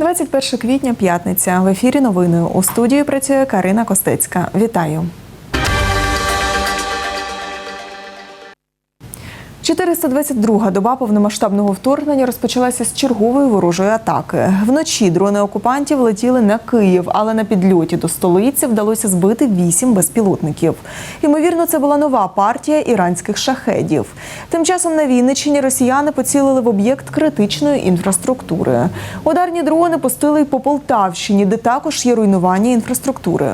21 квітня, п'ятниця. В ефірі новини. У студії працює Карина Костецька. Вітаю. 422-га доба повномасштабного вторгнення розпочалася з чергової ворожої атаки. Вночі дрони окупантів летіли на Київ, але на підльоті до столиці вдалося збити вісім безпілотників. Ймовірно, це була нова партія іранських шахедів. Тим часом на Вінниччині росіяни поцілили в об'єкт критичної інфраструктури. Ударні дрони пустили й по Полтавщині, де також є руйнування інфраструктури.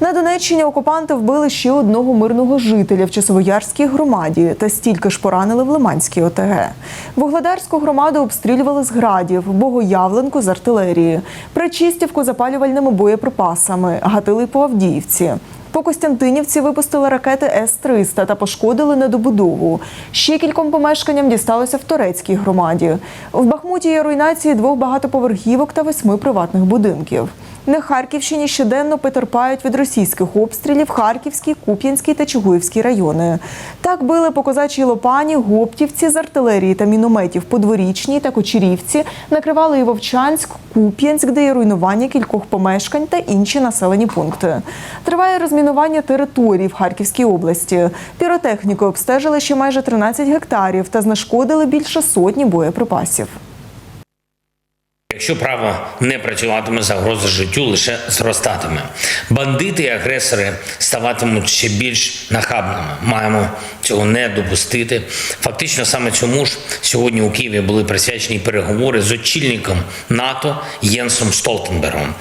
На Донеччині окупанти вбили ще одного мирного жителя в Часовоярській громаді та стільки ж поранили в Лиманській ОТГ. Вугледарську громаду обстрілювали з градів, Богоявленку з артилерії, Причистівку запалювальними боєприпасами, гатили по Авдіївці. По Костянтинівці випустили ракети С-300 та пошкодили недобудову. Ще кільком помешканням дісталося в турецькій громаді. В Бахмуті є руйнації двох багатоповерхівок та восьми приватних будинків. На Харківщині щоденно потерпають від російських обстрілів Харківський, Куп'янський та Чугуївський райони. Так били по козачій Лопані, Гоптівці з артилерії та мінометів Подворічній та Кочерівці, накривали і Вовчанськ, Куп'янськ, де є руйнування кількох помешкань та інші населені пункти. Триває розмінування територій в Харківській області. Піротехніки обстежили ще майже 13 гектарів та знешкодили більше сотні боєприпасів. Якщо право не працюватиме, загроза життю лише зростатиме. Бандити і агресори ставатимуть ще більш нахабними. Маємо цього не допустити. Фактично, саме цьому ж сьогодні у Києві були присвячені переговори з очільником НАТО Єнсом Столтенбергом.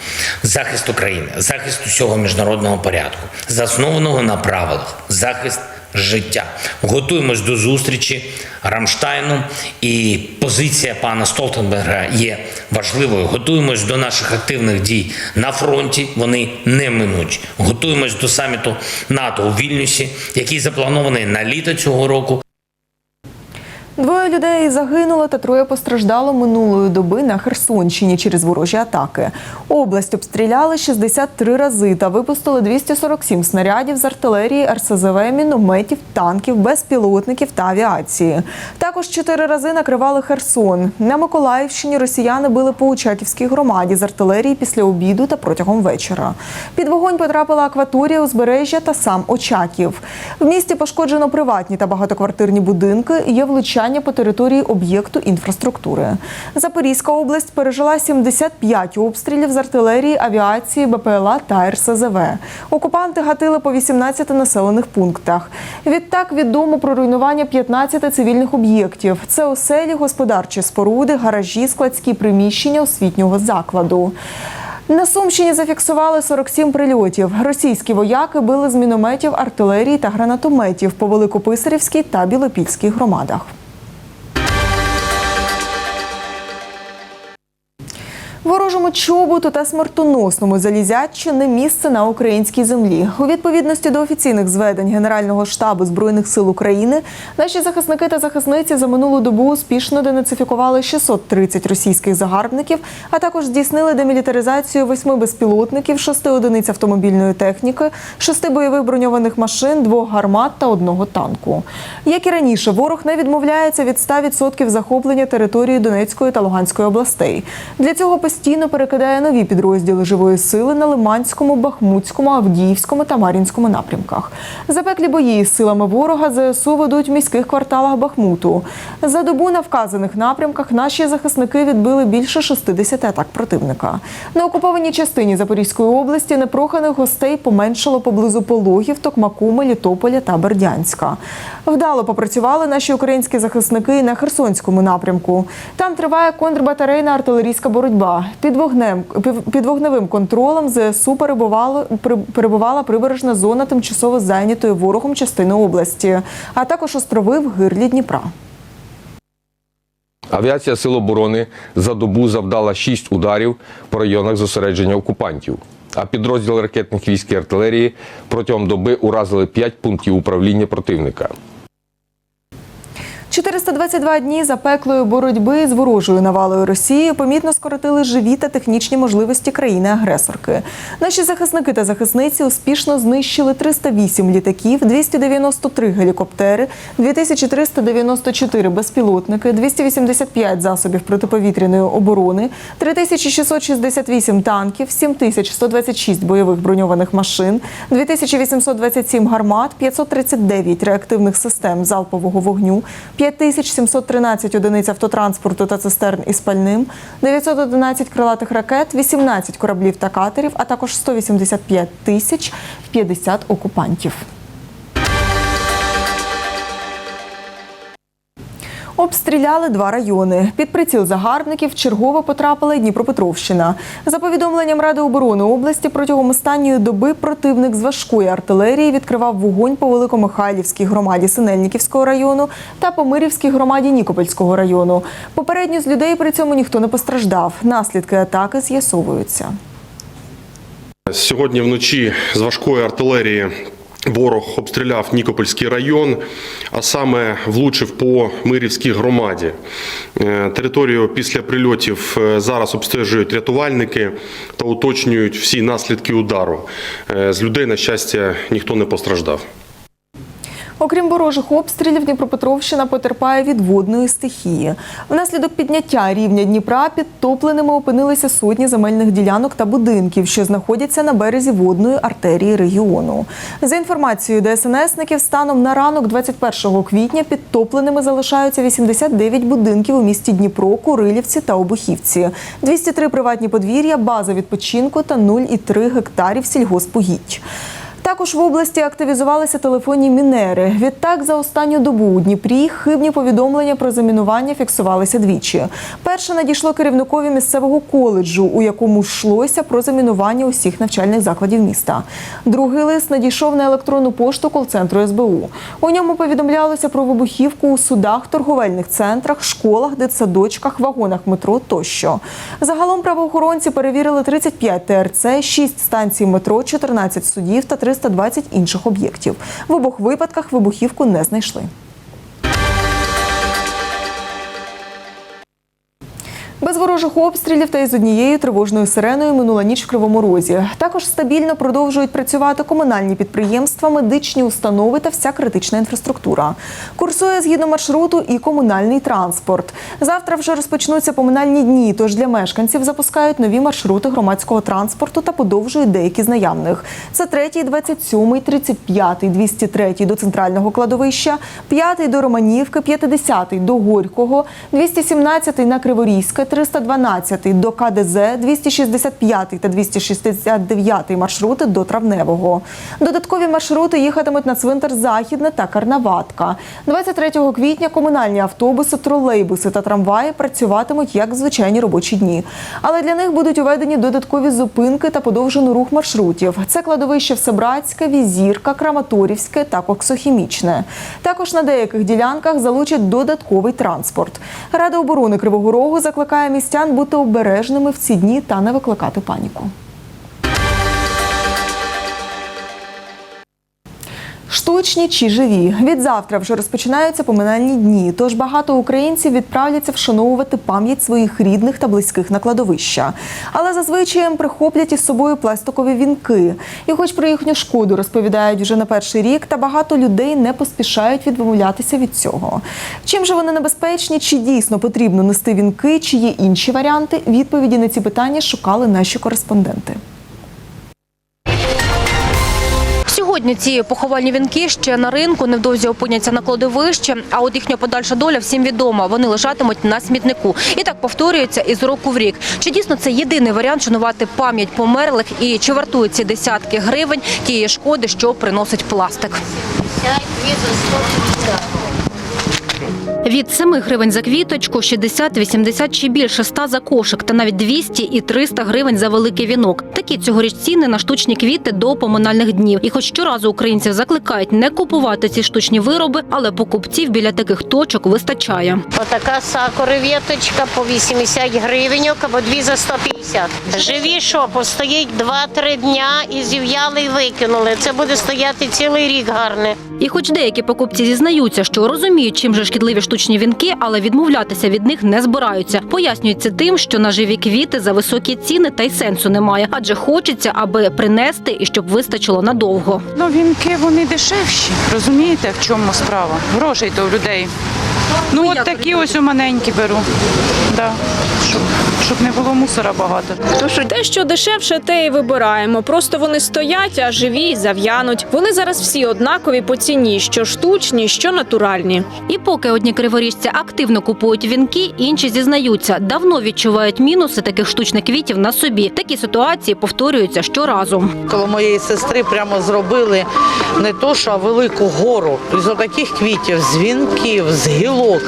Захист України, захист усього міжнародного порядку, заснованого на правилах, захист життя. Готуємось до зустрічі Рамштайну, і позиція пана Столтенберга є важливою. Готуємось до наших активних дій на фронті. Вони не минуть. Готуємось до саміту НАТО у Вільнюсі, який запланований на літо цього року. Двоє людей загинуло та троє постраждало минулої доби на Херсонщині через ворожі атаки. Область обстріляли 63 рази та випустили 247 снарядів з артилерії, РСЗВ, мінометів, танків, безпілотників та авіації. Також чотири рази накривали Херсон. На Миколаївщині росіяни били по Учаківській громаді з артилерії після обіду та протягом вечора. Під вогонь потрапила акваторія узбережжя та сам Очаків. В місті пошкоджено приватні та багатоквартирні будинки. Є влучання по території об'єкту інфраструктури. Запорізька область пережила 75 обстрілів з артилерії, авіації, БПЛА та РСЗВ. Окупанти гатили по 18 населених пунктах. Відтак відомо про руйнування 15 цивільних об'єктів. Це оселі, господарчі споруди, гаражі, складські приміщення освітнього закладу. На Сумщині зафіксували 47 прильотів. Російські вояки били з мінометів, артилерії та гранатометів по Великописарівській та Білопільській громадах. Ворожому чоботу та смертоносному залізячу не місце на українській землі. У відповідності до офіційних зведень Генерального штабу збройних сил України наші захисники та захисниці за минулу добу успішно денацифікували 630 російських загарбників, а також здійснили демілітаризацію восьми безпілотників, шести одиниць автомобільної техніки, шести бойових броньованих машин, двох гармат та одного танку. Як і раніше, ворог не відмовляється від 100% захоплення території Донецької та Луганської областей. Для цього постійно перекидає нові підрозділи живої сили на Лиманському, Бахмутському, Авдіївському та Мар'їнському напрямках. Запеклі бої з силами ворога ЗСУ ведуть в міських кварталах Бахмуту. За добу на вказаних напрямках наші захисники відбили більше 60 атак противника. На окупованій частині Запорізької області непроханих гостей поменшало поблизу Пологів, Токмаку, Мелітополя та Бердянська. Вдало попрацювали наші українські захисники на Херсонському напрямку. Там триває контрбатарейна артилерійська боротьба. Під вогнем під вогневим контролем ЗСУ перебувало при- перебувала прибережна зона тимчасово зайнятої ворогом частини області, а також острови в гирлі Дніпра. Авіація Сил оборони за добу завдала 6 ударів по районах зосередження окупантів. А підрозділи ракетних військ і артилерії протягом доби уразили 5 пунктів управління противника. 422 дні запеклої боротьби з ворожою навалою Росії помітно скоротили живі та технічні можливості країни-агресорки. Наші захисники та захисниці успішно знищили 308 літаків, 293 гелікоптери, 2394 безпілотники, 285 засобів протиповітряної оборони, 3668 танків, 7126 бойових броньованих машин, 2827 гармат, 539 реактивних систем залпового вогню, 5713 одиниць автотранспорту та цистерн із пальним, 911 крилатих ракет, 18 кораблів та катерів, а також 185 тисяч 50 окупантів. Обстріляли два райони. Під приціл загарбників чергово потрапила Дніпропетровщина. За повідомленням Ради оборони області, протягом останньої доби противник з важкої артилерії відкривав вогонь по Великомихайлівській громаді Синельниківського району та по Мирівській громаді Нікопольського району. Попередньо з людей при цьому ніхто не постраждав. Наслідки атаки з'ясовуються. Сьогодні вночі з важкої артилерії ворог обстріляв Нікопольський район, а саме влучив по Мирівській громаді. Е, Територію після прильотів е, зараз обстежують рятувальники та уточнюють всі наслідки удару. Е, З людей, на щастя, ніхто не постраждав. Окрім ворожих обстрілів, Дніпропетровщина потерпає від водної стихії. Внаслідок підняття рівня Дніпра підтопленими опинилися сотні земельних ділянок та будинків, що знаходяться на березі водної артерії регіону. За інформацією ДСНСників, станом на ранок 21 квітня підтопленими залишаються 89 будинків у місті Дніпро, Курилівці та Обухівці, 203 приватні подвір'я, база відпочинку та 0,3 гектарів сільгоспугідь. Також в області активізувалися телефонні мінери. Відтак, за останню добу у Дніпрі хибні повідомлення про замінування фіксувалися двічі. Перше надійшло керівникові місцевого коледжу, у якому йшлося про замінування усіх навчальних закладів міста. Другий лист надійшов на електронну пошту кол-центру СБУ. У ньому повідомлялося про вибухівку у судах, торговельних центрах, школах, дитсадочках, вагонах метро тощо. Загалом правоохоронці перевірили 35 ТРЦ, 6 станцій метро, 14 судів та 320 інших об'єктів. В обох випадках вибухівку не знайшли. Ворожих обстрілів та із однією тривожною сиреною минула ніч в Кривому Розі. Також стабільно продовжують працювати комунальні підприємства, медичні установи та вся критична інфраструктура. Курсує згідно маршруту і комунальний транспорт. Завтра вже розпочнуться поминальні дні. Тож для мешканців запускають нові маршрути громадського транспорту та подовжують деякі з наявних. Це 3, 27, 35, 203 до центрального кладовища, 5 до Романівки, 50 до Горького, 217 на Криворізьке, 312 до КДЗ, 265 та 269 маршрути до Травневого. Додаткові маршрути їхатимуть на цвинтар Західне та Карнаватка. 23 квітня комунальні автобуси, тролейбуси та трамваї працюватимуть як звичайні робочі дні. Але для них будуть уведені додаткові зупинки та подовжений рух маршрутів. Це кладовище Всебратське, Візірка, Краматорівське та Коксохімічне. Також на деяких ділянках залучать додатковий транспорт. Рада оборони Кривого Рогу закликає містян бути обережними в ці дні та не викликати паніку. Штучні чи живі від завтра вже розпочинаються поминальні дні. Тож багато українців відправляться вшановувати пам'ять своїх рідних та близьких на кладовища. Але зазвичай прихоплять із собою пластикові вінки. І, хоч про їхню шкоду розповідають вже на перший рік, та багато людей не поспішають відмовлятися від цього. Чим же вони небезпечні? Чи дійсно потрібно нести вінки? Чи є інші варіанти? Відповіді на ці питання шукали наші кореспонденти. Сьогодні ці поховальні вінки ще на ринку, невдовзі опиняться на кладовище, а от їхня подальша доля всім відома. Вони лежатимуть на смітнику. І так повторюється із року в рік. Чи дійсно це єдиний варіант шанувати пам'ять померлих і чи вартують ці десятки гривень тієї шкоди, що приносить пластик? Від 7 гривень за квіточку, 60, 80 чи більше 100 за кошик та навіть 200 і 300 гривень за великий вінок. Такі цьогоріч ціни на штучні квіти до поминальних днів. І хоч щоразу українців закликають не купувати ці штучні вироби, але покупців біля таких точок вистачає. Отака сакури віточка по 80 гривень або дві за 150. Живі що, постоїть 2-3 дня і зів'яли і викинули. Це буде стояти цілий рік гарне. І хоч деякі покупці зізнаються, що розуміють, чим же шкідливі штучні вінки, але відмовлятися від них не збираються. Пояснюється тим, що на живі квіти за високі ціни та й сенсу немає, адже хочеться, аби принести і щоб вистачило надовго. Ну, вінки вони дешевші. Розумієте, в чому справа? Грошей то у людей. Ну, от такі ось у маленькі беру. Да. Щоб, щоб не було мусора багато. Те, що дешевше, те і вибираємо. Просто вони стоять, а живі й зав'януть. Вони зараз всі однакові по ціні, що штучні, що натуральні. І поки одні криворіжці активно купують вінки, інші зізнаються, давно відчувають мінуси таких штучних квітів на собі. Такі ситуації повторюються щоразу. Коло моєї сестри прямо зробили не то, що а велику гору з отаких квітів, з вінків, з гілок.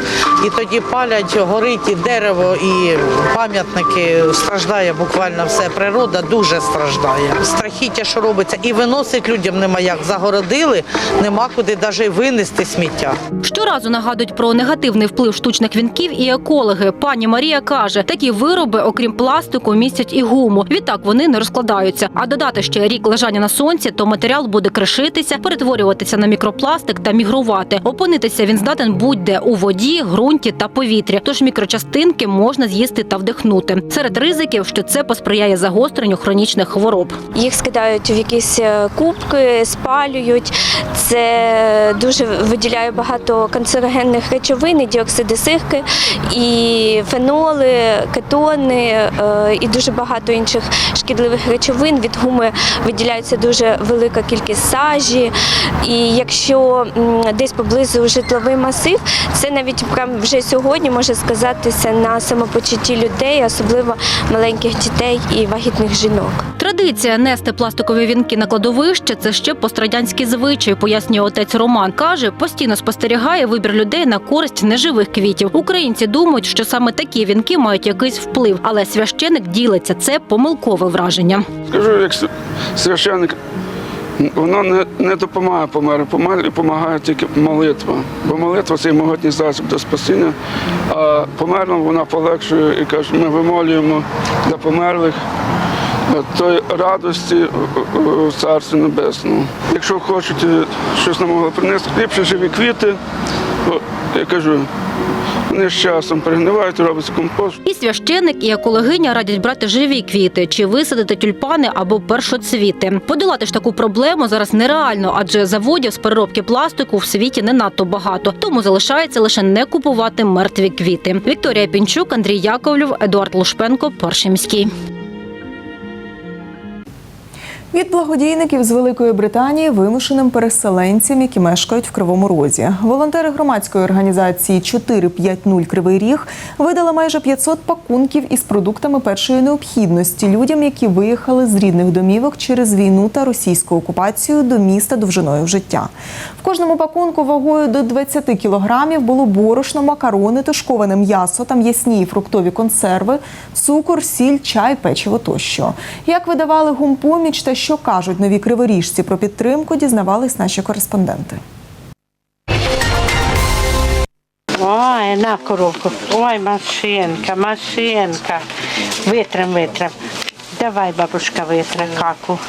І тоді палять, горить і дерево, і пам'ятники страждає буквально все. Природа дуже страждає. Страхіття, що робиться, і виносить людям нема як. Загородили, нема куди навіть винести сміття. Щоразу нагадують про негативний вплив штучних вінків і екологи. Пані Марія каже, такі вироби, окрім пластику, містять і гуму. Відтак вони не розкладаються. А додати ще рік лежання на сонці, то матеріал буде кришитися, перетворюватися на мікропластик та мігрувати. Опинитися він здатен будь-де у воді, ґрунті та повітрі. Тож мікрочастинки можна з'їсти та вдихнути. Серед ризиків, що це посприяє загостренню хронічних хвороб. Їх скидають в якісь е, кубки, спалюють. Це дуже виділяє багато канцерогенних речовин, і діоксиди сирки, і феноли, кетони, е, і дуже багато інших шкідливих речовин. Від гуми виділяється дуже велика кількість сажі. І якщо десь поблизу житловий масив, це навіть прям вже сьогодні може сказатися на самопочутті людей, особливо маленьких дітей і вагітних жінок. Традиція нести пластикові вінки на кладовище це ще пострадянський звичай, пояснює отець Роман. Каже, постійно спостерігає вибір людей на користь неживих квітів. Українці думають, що саме такі вінки мають якийсь вплив, але священик ділиться це помилкове враження. Скажу, як с- священник, воно не, не допомагає. Помер допомагає тільки молитва. Бо молитва це могутній засіб до спасіння, а померлим вона полегшує і каже, ми вимолюємо для померлих тої радості е, е, в Царстві Небесному. Якщо хочете щось нам могли принести, ліпше живі квіти, О, я кажу, вони з часом перегнивають, робиться компост. І священик, і екологиня радять брати живі квіти чи висадити тюльпани або першоцвіти. Подолати ж таку проблему зараз нереально, адже заводів з переробки пластику в світі не надто багато. Тому залишається лише не купувати мертві квіти. Вікторія Пінчук, Андрій Яковлів, Едуард Лушпенко, Перший міський. Від благодійників з Великої Британії вимушеним переселенцям, які мешкають в Кривому Розі. Волонтери громадської організації 450 Кривий Ріг видали майже 500 пакунків із продуктами першої необхідності людям, які виїхали з рідних домівок через війну та російську окупацію до міста довжиною в життя. В кожному пакунку вагою до 20 кілограмів було борошно, макарони, тушковане м'ясо, там м'ясні і фруктові консерви, цукор, сіль, чай, печиво тощо. Як видавали гумпоміч та що кажуть нові криворіжці про підтримку, дізнавались наші кореспонденти. Ой, на коробку. Ой, машинка, машинка. Витрем, витрем. Давай, бабушка, витре каку.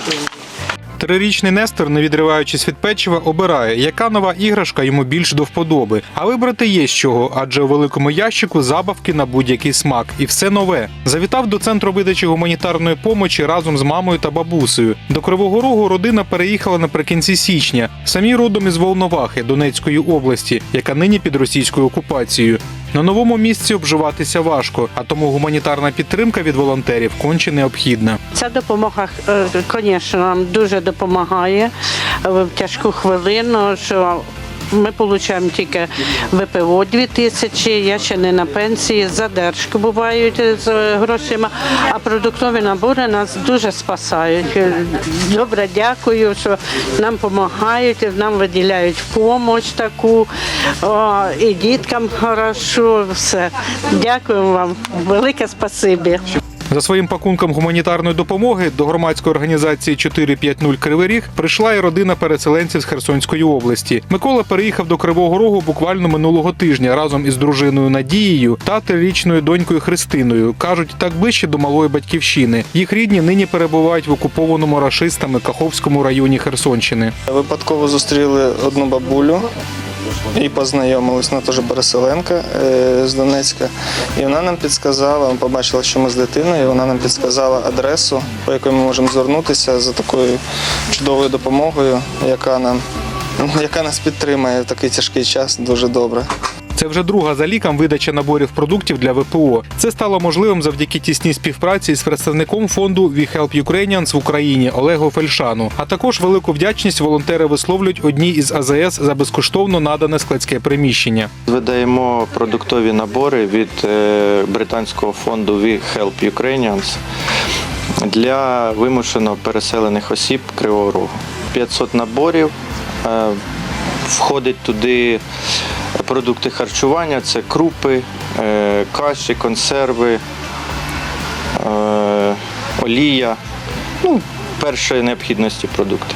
Трирічний Нестор, не відриваючись від печива, обирає, яка нова іграшка йому більш до вподоби. А вибрати є з чого, адже у великому ящику забавки на будь-який смак, і все нове. Завітав до центру видачі гуманітарної помочі разом з мамою та бабусею. До Кривого Рогу родина переїхала наприкінці січня. Самі родом із Волновахи Донецької області, яка нині під російською окупацією. На новому місці обживатися важко, а тому гуманітарна підтримка від волонтерів конче необхідна. Ця допомога, е, звісно, нам дуже допомагає в тяжку хвилину, що ми отримуємо тільки ВПО 2 тисячі, я ще не на пенсії, задержки бувають з грошима, а продуктові набори нас дуже спасають. Добре, дякую, що нам допомагають, нам виділяють допомогу таку, О, і діткам хорошо, все. Дякую вам, велике спасибі. За своїм пакунком гуманітарної допомоги до громадської організації 450 Кривий Ріг прийшла і родина переселенців з Херсонської області. Микола переїхав до Кривого Рогу буквально минулого тижня разом із дружиною Надією та трирічною донькою Христиною. кажуть, так ближче до малої батьківщини. Їх рідні нині перебувають в окупованому рашистами Каховському районі Херсонщини. Випадково зустріли одну бабулю і познайомились. Вона теж переселенка е, з Донецька. І вона нам підсказала, вона побачила, що ми з дитиною, вона нам підсказала адресу, по якій ми можемо звернутися за такою чудовою допомогою, яка нам яка нас підтримає в такий тяжкий час дуже добре. Це вже друга за ліком видача наборів продуктів для ВПО. Це стало можливим завдяки тісній співпраці з представником фонду We Help Ukrainians в Україні Олегу Фельшану. А також велику вдячність волонтери висловлюють одній із АЗС за безкоштовно надане складське приміщення. Видаємо продуктові набори від е, британського фонду We Help Ukrainians для вимушено переселених осіб Кривого Рогу. 500 наборів. Е, Входить туди продукти харчування, це крупи, е, каші, консерви, е, олія, ну, першої необхідності продукти.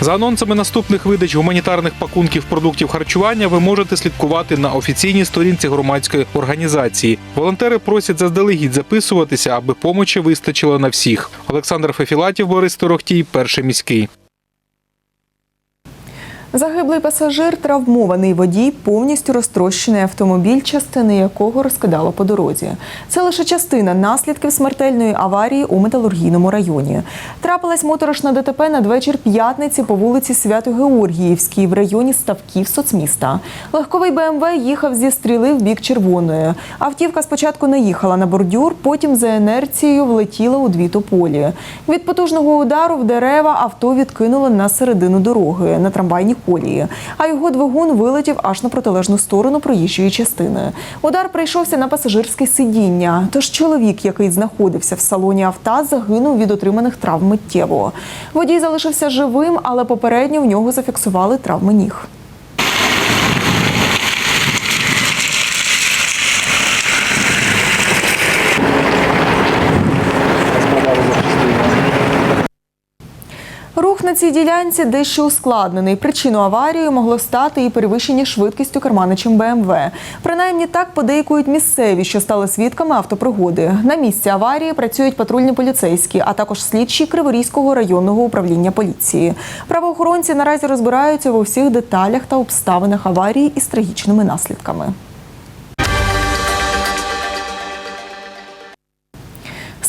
За анонсами наступних видач гуманітарних пакунків продуктів харчування ви можете слідкувати на офіційній сторінці громадської організації. Волонтери просять заздалегідь записуватися, аби помочі вистачило на всіх. Олександр Фефілатів, Борис Торохтій, перший міський. Загиблий пасажир, травмований водій, повністю розтрощений автомобіль, частини якого розкидало по дорозі. Це лише частина наслідків смертельної аварії у металургійному районі. Трапилась моторошна ДТП надвечір п'ятниці по вулиці Свято-Георгіївській в районі Ставків соцміста. Легковий БМВ їхав зі стріли в бік червоної. Автівка спочатку наїхала на бордюр, потім за інерцією влетіла у дві тополі. Від потужного удару в дерева авто відкинуло на середину дороги на трамвайній колії, а його двигун вилетів аж на протилежну сторону проїжджої частини. Удар прийшовся на пасажирське сидіння. Тож чоловік, який знаходився в салоні авто, загинув від отриманих травм миттєво. Водій залишився живим, але попередньо в нього зафіксували травми ніг. Рух на цій ділянці дещо ускладнений. Причиною аварії могло стати і перевищення швидкістю керманичем БМВ. Принаймні так подейкують місцеві, що стали свідками автопригоди. На місці аварії працюють патрульні поліцейські, а також слідчі Криворізького районного управління поліції. Правоохоронці наразі розбираються в усіх деталях та обставинах аварії із трагічними наслідками.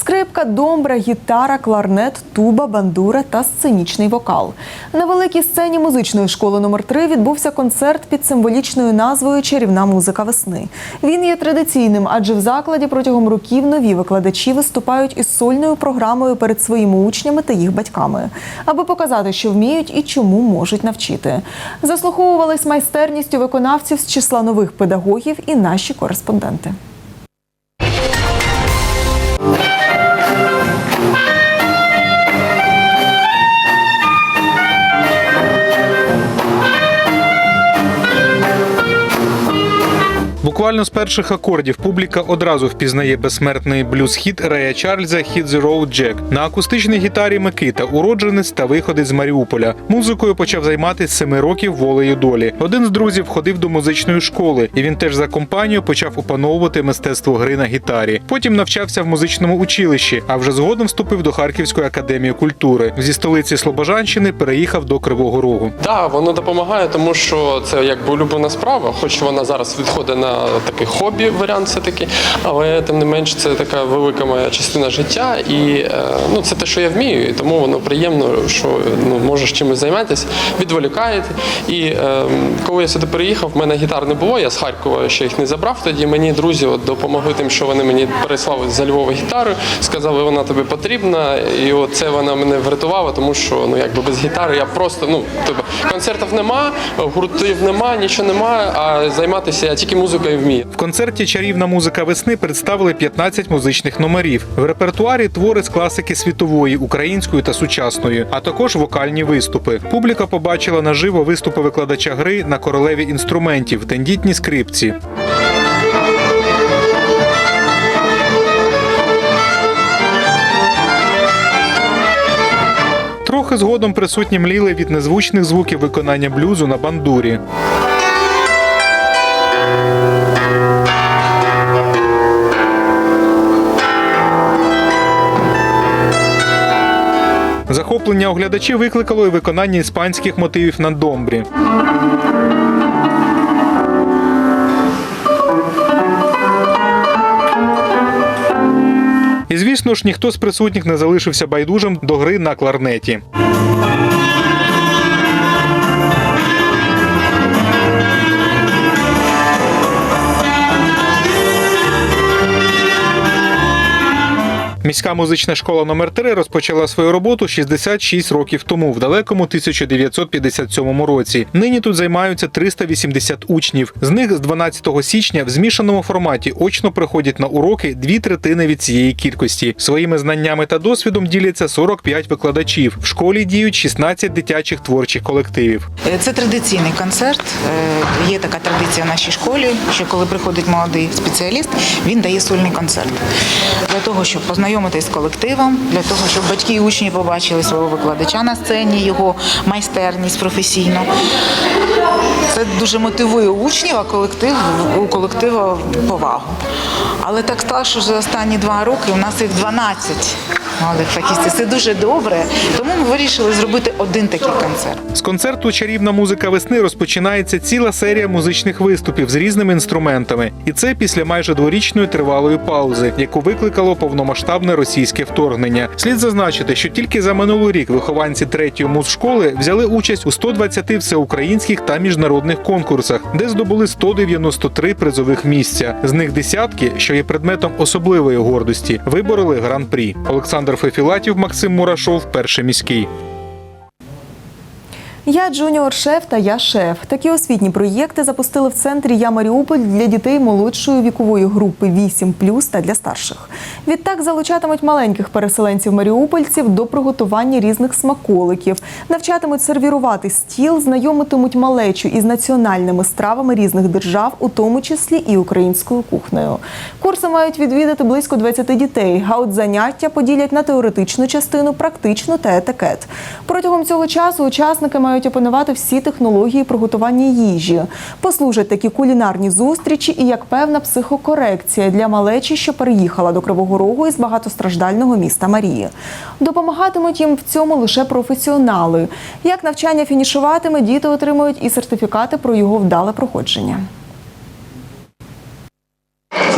Скрипка, домбра, гітара, кларнет, туба, бандура та сценічний вокал. На великій сцені музичної школи номер 3 відбувся концерт під символічною назвою Чарівна музика весни. Він є традиційним, адже в закладі протягом років нові викладачі виступають із сольною програмою перед своїми учнями та їх батьками, аби показати, що вміють і чому можуть навчити. Заслуховувались майстерністю виконавців з числа нових педагогів і наші кореспонденти. Буквально з перших акордів публіка одразу впізнає безсмертний блюз-хіт Рея Чарльза «Hit the Road Jack». На акустичній гітарі Микита, уродженець та виходить з Маріуполя. Музикою почав займатися семи років волею долі. Один з друзів ходив до музичної школи, і він теж за компанію почав опановувати мистецтво гри на гітарі. Потім навчався в музичному училищі, а вже згодом вступив до Харківської академії культури. Зі столиці Слобожанщини переїхав до Кривого Рогу. Так, воно допомагає, тому що це якби улюблена справа, хоч вона зараз відходить на такий хобі варіант все-таки, але тим не менш це така велика моя частина життя, і е, ну, це те, що я вмію, і тому воно приємно, що ну, можеш чимось займатися, відволікаєте. І е, коли я сюди переїхав, в мене гітар не було, я з Харкова ще їх не забрав. Тоді мені друзі от, допомогли тим, що вони мені переслали за Львова гітару, сказали, вона тобі потрібна, і от це вона мене врятувала, тому що ну якби без гітари я просто ну тобто концертів нема, гуртів нема, нічого нема. А займатися я тільки музикою вмію. В концерті Чарівна музика весни представили 15 музичних номерів. В репертуарі твори з класики світової, української та сучасної, а також вокальні виступи. Публіка побачила наживо виступи викладача гри на королеві інструментів, тендітні скрипці. Трохи згодом присутні мліли від незвучних звуків виконання блюзу на бандурі. захоплення оглядачів викликало і виконання іспанських мотивів на домбрі. І звісно ж, ніхто з присутніх не залишився байдужим до гри на кларнеті. Міська музична школа номер 3 розпочала свою роботу 66 років тому, в далекому 1957 році. Нині тут займаються 380 учнів. З них з 12 січня в змішаному форматі очно приходять на уроки дві третини від цієї кількості. Своїми знаннями та досвідом діляться 45 викладачів. В школі діють 16 дитячих творчих колективів. Е, Це традиційний концерт. Е, Є така традиція в нашій школі, що коли приходить молодий спеціаліст, він дає сольний концерт для того, щоб познайомитись з колективом, для того, щоб батьки і учні побачили свого викладача на сцені, його майстерність професійну. Це дуже мотивує учнів, а колектив у колектива повагу. Але так сталося, що за останні два роки у нас їх 12 молодих фахівців. Це дуже добре. Тому ми вирішили зробити один такий концерт. З концерту Чарівна музика весни розпочинається ціла серія музичних виступів з різними інструментами, і це після майже дворічної тривалої паузи, яку викликало повномасштабне російське вторгнення. Слід зазначити, що тільки за минулий рік вихованці третьої музшколи взяли участь у 120 всеукраїнських та міжнародних конкурсах, де здобули 193 призових місця. З них десятки, що є предметом особливої гордості, вибороли гран-прі. Олександр Фефілатів, Максим Мурашов, перший міський. Я джуніор шеф та я шеф. Такі освітні проєкти запустили в центрі Я Маріуполь для дітей молодшої вікової групи 8 та для старших. Відтак залучатимуть маленьких переселенців маріупольців до приготування різних смаколиків, навчатимуть сервірувати стіл, знайомитимуть малечу із національними стравами різних держав, у тому числі і українською кухнею. Курси мають відвідати близько 20 дітей. А от заняття поділять на теоретичну частину, практичну та етикет. Протягом цього часу учасники мають опанувати всі технології приготування їжі. Послужать такі кулінарні зустрічі і як певна психокорекція для малечі, що переїхала до Кривого Рогу із багатостраждального міста Марії. Допомагатимуть їм в цьому лише професіонали. Як навчання фінішуватиме, діти отримують і сертифікати про його вдале проходження.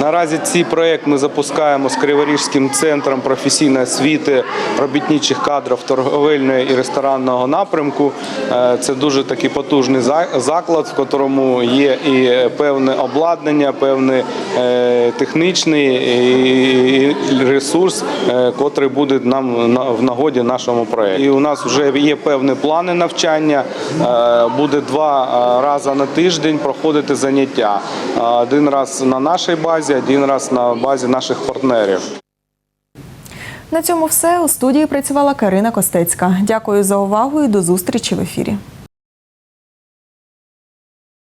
Наразі цей проект ми запускаємо з Криворіжським центром професійної освіти робітничих кадрів торговельного і ресторанного напрямку. Е, Це дуже такий потужний заклад, в якому є і певне обладнання, певний е, технічний ресурс, е, котрий буде нам в нагоді нашому проєкту. І у нас вже є певні плани навчання. Е, Буде два е, рази на тиждень проходити заняття. Е, Один раз на нашій базі, один раз на базі наших партнерів. На цьому все у студії працювала Карина Костецька. Дякую за увагу і до зустрічі в ефірі.